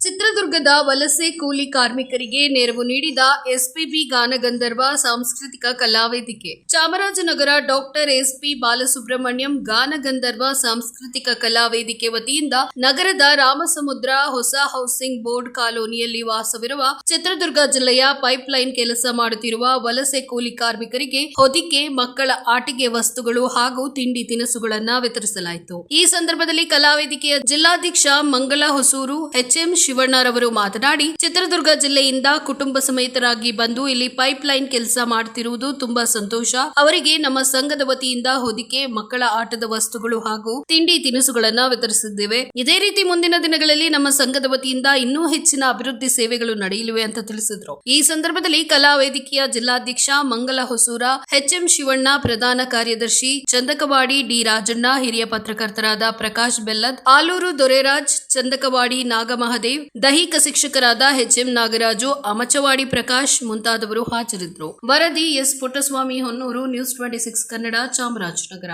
ಚಿತ್ರದುರ್ಗದ ವಲಸೆ ಕೂಲಿ ಕಾರ್ಮಿಕರಿಗೆ ನೆರವು ನೀಡಿದ ಎಸ್ಪಿಬಿ ಗಾನಗಂಧರ್ವ ಸಾಂಸ್ಕೃತಿಕ ಕಲಾವೇದಿಕೆ. ಚಾಮರಾಜನಗರ ಡಾಕ್ಟರ್ ಎಸ್ಪಿ ಬಾಲಸುಬ್ರಹ್ಮಣ್ಯಂ ಗಾನಗಂಧರ್ವ ಸಾಂಸ್ಕೃತಿಕ ಕಲಾವೇದಿಕೆ ವತಿಯಿಂದ ನಗರದ ರಾಮಸಮುದ್ರ ಹೊಸ ಹೌಸಿಂಗ್ ಬೋರ್ಡ್ ಕಾಲೋನಿಯಲ್ಲಿ ವಾಸವಿರುವ ಚಿತ್ರದುರ್ಗ ಜಿಲ್ಲೆಯ ಪೈಪ್ಲೈನ್ ಕೆಲಸ ಮಾಡುತ್ತಿರುವ ವಲಸೆ ಕೂಲಿ ಕಾರ್ಮಿಕರಿಗೆ ಹೊದಿಕೆ, ಮಕ್ಕಳ ಆಟಿಕೆ ವಸ್ತುಗಳು ಹಾಗೂ ತಿಂಡಿ ತಿನಿಸುಗಳನ್ನು ವಿತರಿಸಲಾಯಿತು. ಈ ಸಂದರ್ಭದಲ್ಲಿ ಕಲಾವೇದಿಕೆಯ ಜಿಲ್ಲಾಧ್ಯಕ್ಷ ಮಂಗಲ ಹೊಸೂರು ಎಚ್ಎಂ ಶಿವಣ್ಣರವರು ಮಾತನಾಡಿ, ಚಿತ್ರದುರ್ಗ ಜಿಲ್ಲೆಯಿಂದ ಕುಟುಂಬ ಸಮೇತರಾಗಿ ಬಂದು ಇಲ್ಲಿ ಪೈಪ್ ಲೈನ್ ಕೆಲಸ ಮಾಡುತ್ತಿರುವುದು ತುಂಬಾ ಸಂತೋಷ. ಅವರಿಗೆ ನಮ್ಮ ಸಂಘದ ವತಿಯಿಂದ ಹೊದಿಕೆ, ಮಕ್ಕಳ ಆಟದ ವಸ್ತುಗಳು ಹಾಗೂ ತಿಂಡಿ ತಿನಿಸುಗಳನ್ನು ವಿತರಿಸಿದ್ದೇವೆ. ಇದೇ ರೀತಿ ಮುಂದಿನ ದಿನಗಳಲ್ಲಿ ನಮ್ಮ ಸಂಘದ ವತಿಯಿಂದ ಇನ್ನೂ ಹೆಚ್ಚಿನ ಅಭಿವೃದ್ಧಿ ಸೇವೆಗಳು ನಡೆಯಲಿವೆ ಅಂತ ತಿಳಿಸಿದ್ರು. ಈ ಸಂದರ್ಭದಲ್ಲಿ ಕಲಾ ವೇದಿಕೆಯ ಜಿಲ್ಲಾಧ್ಯಕ್ಷ ಮಂಗಲ ಹೊಸೂರ, ಎಚ್ಎಂ ಶಿವಣ್ಣ, ಪ್ರಧಾನ ಕಾರ್ಯದರ್ಶಿ ಚಂದಕವಾಡಿ ಡಿ ರಾಜಣ್ಣ, ಹಿರಿಯ ಪತ್ರಕರ್ತರಾದ ಪ್ರಕಾಶ್ ಬೆಲ್ಲದ್, ಆಲೂರು ದೊರೆರಾಜ್, ಚಂದಕವಾಡಿ ನಾಗಮಹದೇವ್ ದೈಹಿಕ ಶಿಕ್ಷಕರಾದ ಎಚ್ಎಂ ನಾಗರಾಜು ಅಮಚವಾಡಿ ಪ್ರಕಾಶ್ ಮುಂತಾದವರು ಹಾಜರಿದ್ದರು. ವರದಿ S Puttaswamy Honnur news twenty six Kannada Chamarajanagar.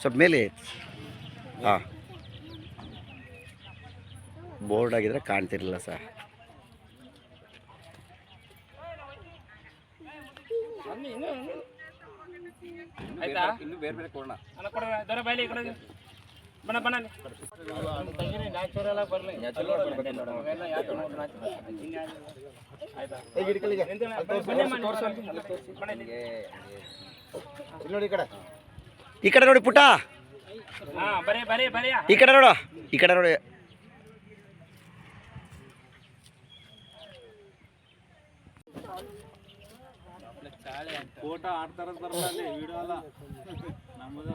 ಸ್ವಲ್ಪ ಮೇಲೆ. ಹಾಂ. ಬೋರ್ಡ್ ಆಗಿದ್ರೆ ಕಾಣ್ತಿರಲಿಲ್ಲ ಸರ್. ಆಯ್ತಾ? ಇನ್ನು ಬೇರೆ ಬೇರೆ ಕೊಡೋಣ. ಅಲ್ಲ ಕೊಡೋಣ. ದೊರೆ ಬಾಯ್ಲಿ ಈ ಕಡೆ ಹೋಗಿ. ಬಣ್ಣ ಬಣ್ಣ ನ್ಯಾಚುರಲ್ ಆಗಿ ಬರಲಿ ನೋಡಿ ಈ ಕಡೆ ಈ ಕಡೆ ನೋಡಿ ಪುಟ್ಟ ಹಾ ಬರೀ ಬರೇ ಬರೇ. ಈ ಕಡೆ ನೋಡು. ಈ ಕಡೆ ನೋಡಿ. ಫೋಟೋ ಆಡ್ತಾರ ಬರಲ್ಲ ವಿಡಿಯೋ ಅಲ್ಲ. ನಮ್ಮದು